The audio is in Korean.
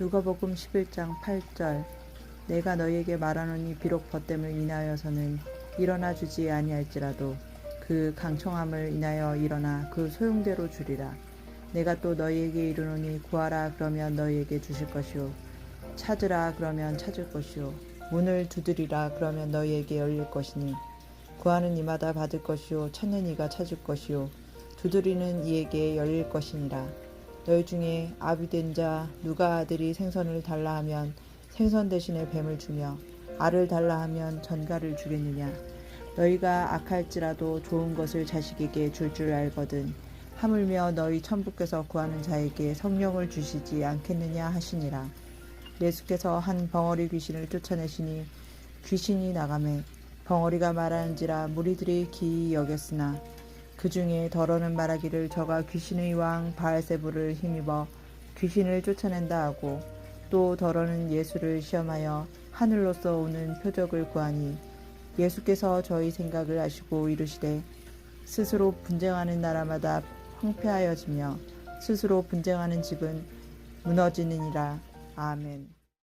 누가복음 11장 8절. 내가 너희에게 말하노니 비록 벗됨을 인하여서는 일어나 주지 아니할지라도 그 강청함을 인하여 일어나 그 소용대로 주리라. 내가 또 너희에게 이르노니 구하라 그러면 너희에게 주실 것이요. 찾으라 그러면 찾을 것이요. 문을 두드리라 그러면 너희에게 열릴 것이니 구하는 이마다 받을 것이요. 찾는 이가 찾을 것이요. 두드리는 이에게 열릴 것이니라 너희 중에 아비된 자 누가 아들이 생선을 달라 하면 생선 대신에 뱀을 주며 알을 달라 하면 전갈을 주겠느냐? 너희가 악할지라도 좋은 것을 자식에게 줄줄 알거든. 하물며 너희 천부께서 구하는 자에게 성령을 주시지 않겠느냐 하시니라. 예수께서 한 벙어리 귀신을 쫓아내시니 귀신이 나가매 벙어리가 말하는지라 무리들이 기이 여겼으나 그 중에 더러는 말하기를 저가 귀신의 왕 바알세부를 힘입어 귀신을 쫓아낸다 하고 또 더러는 예수를 시험하여 하늘로서 오는 표적을 구하니 예수께서 저희 생각을 아시고 이르시되 스스로 분쟁하는 나라마다 황폐하여지며 스스로 분쟁하는 집은 무너지느니라 아멘.